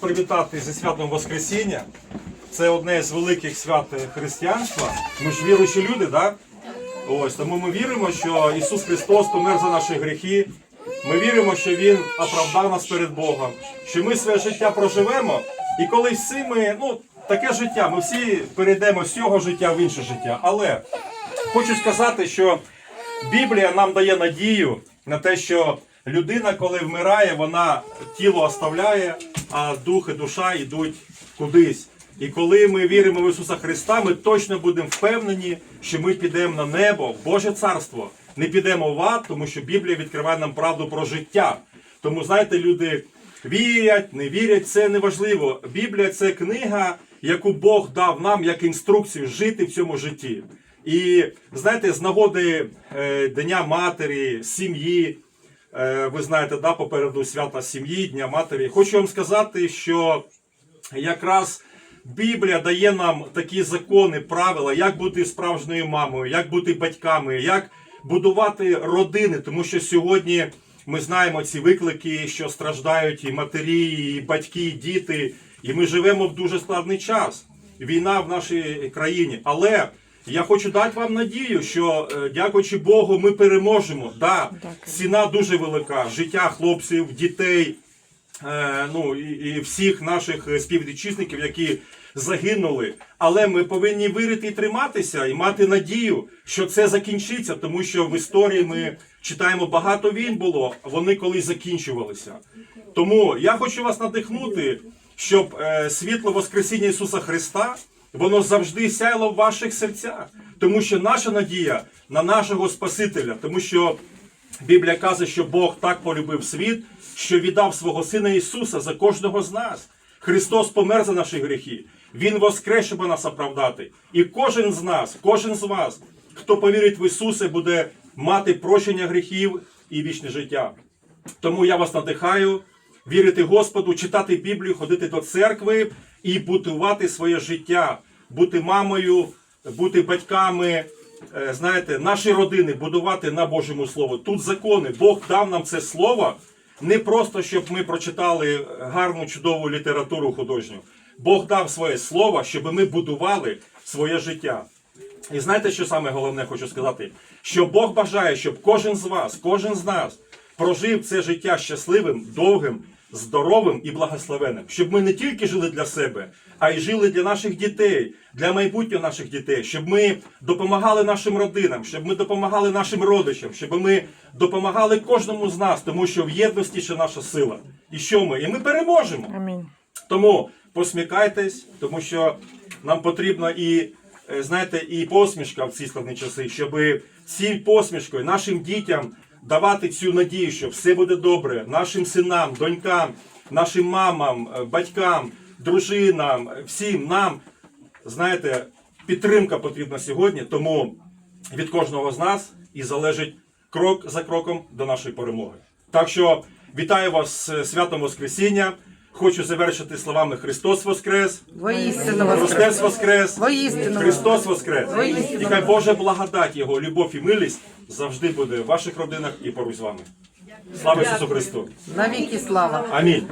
привітати зі святом Воскресіння. Це одне з великих свят християнства. Ми ж віруючі люди, да? Ось тому ми віримо, що Ісус Христос помер за наші гріхи. Ми віримо, що Він оправдав нас перед Богом, що ми своє життя проживемо, і коли всі ми, ну таке життя, ми всі перейдемо з цього життя в інше життя. Але хочу сказати, що Біблія нам дає надію на те, що людина, коли вмирає, вона тіло оставляє, а дух і душа йдуть кудись. І коли ми віримо в Ісуса Христа, ми точно будемо впевнені, що ми підемо на небо, в Боже Царство. Не підемо в ад, тому що Біблія відкриває нам правду про життя. Тому, знаєте, люди вірять, не вірять, це не важливо. Біблія це книга, яку Бог дав нам як інструкцію жити в цьому житті. І знаєте, з нагоди е, Дня Матері, сім'ї, ви знаєте, да, попереду свята сім'ї, Дня Матері. Хочу вам сказати, що якраз Біблія дає нам такі закони, правила, як бути справжньою мамою, як бути батьками, як будувати родини, тому що сьогодні ми знаємо ці виклики, що страждають і матері, і батьки, і діти, і ми живемо в дуже складний час. Війна в нашій країні. Але я хочу дати вам надію, що е, дякуючи Богу, ми переможемо. Да, ціна дуже велика. Життя хлопців, дітей, е, ну і, і всіх наших е, співвітчизників, які загинули. Але ми повинні вірити і триматися, і мати надію, що це закінчиться, тому що в історії ми читаємо багато війн було, вони колись закінчувалися. Тому я хочу вас надихнути, щоб е, світло Воскресіння Ісуса Христа воно завжди сяяло в ваших серцях, тому що наша надія на нашого Спасителя, тому що Біблія каже, що Бог так полюбив світ, що віддав свого Сина Ісуса за кожного з нас. Христос помер за наші гріхи. Він воскрес, щоб нас оправдати. І кожен з нас, кожен з вас, хто повірить в Ісуса, буде мати прощення гріхів і вічне життя. Тому я вас надихаю вірити Господу, читати Біблію, ходити до церкви і будувати своє життя, бути мамою, бути батьками. е, Знаєте, наші родини будувати на Божому Слову. Тут закони. Бог дав нам це слово не просто, щоб ми прочитали гарну, чудову літературу художню. Бог дав своє слово, щоб ми будували своє життя. І знаєте, що саме головне хочу сказати? Що Бог бажає, щоб кожен з вас, кожен з нас прожив це життя щасливим, довгим, здоровим і благословенним. Щоб ми не тільки жили для себе, а й жили для наших дітей, для майбутнього наших дітей, щоб ми допомагали нашим родинам, щоб ми допомагали нашим родичам, щоб ми допомагали кожному з нас, тому що в єдності ще наша сила. І що ми? І ми переможемо. Амінь. Тому посміхайтесь, тому що нам потрібно і е, знаєте, і посмішка в ці складні часи, щоб цією посмішкою нашим дітям давати цю надію, що все буде добре, нашим синам, донькам, нашим мамам, е, батькам, дружинам, е, всім нам, знаєте, підтримка потрібна сьогодні. Тому від кожного з нас і залежить крок за кроком до нашої перемоги. Так що вітаю вас з святом Воскресіння. Хочу завершити словами Христос Воскрес! Воістину воскрес. Христос Воскрес! Воістину Христос Воскрес! Воістину І хай Божа благодать Його, любов і милість завжди буде в ваших родинах і поруч з вами. Слава Ісусу Христу! Навіки слава. Амінь.